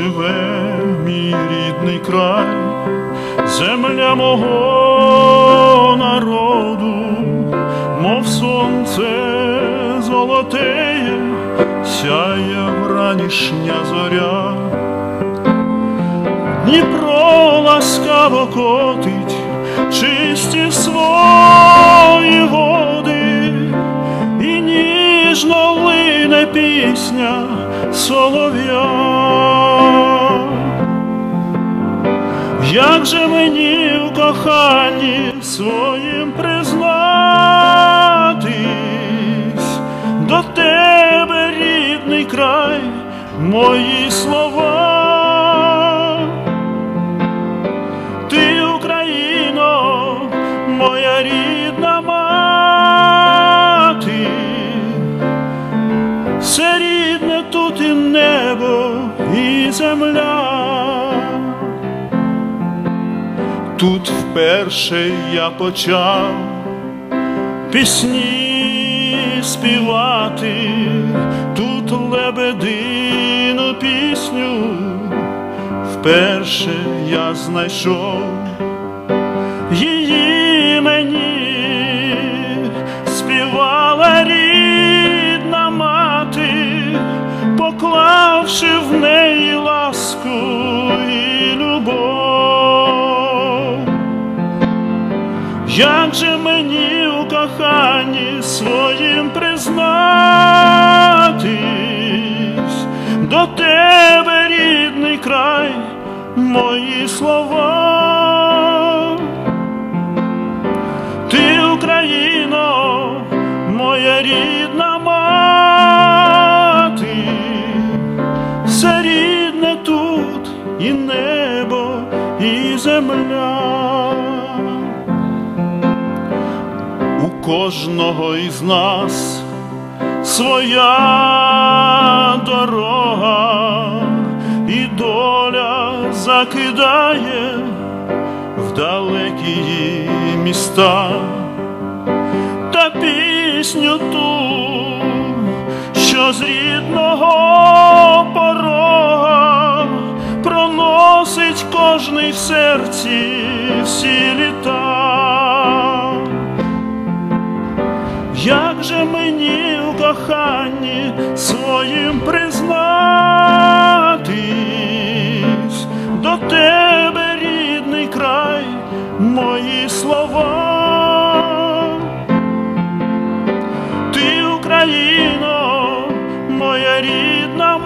живе мій рідний край, земля мого народу, мов сонце золотеє, сяє вранішня зоря. Дніпро ласкаво котить чисті свої води, і ніжно лине пісня солов'я. Як же мені в коханні своїм признатись до тебе, рідний край, мої слова. Ти, Україно, моя рідна мати, все рідне тут і небо, і земля. Тут вперше я почав пісні співати, тут лебедину пісню вперше я знайшов. Її Як же мені у коханні своїм признатись до тебе, рідний край, мої слова. Ти, Україно, моя рідна мати, все рідне тут і небо, і земля. Кожного із нас своя дорога, і доля закидає в далекі міста та пісню ту, що з рідного порога проносить кожний в серці всі літа. Як же мені у коханні своїм признатись до тебе, рідний край, мої слова. Ти, Україно, моя рідна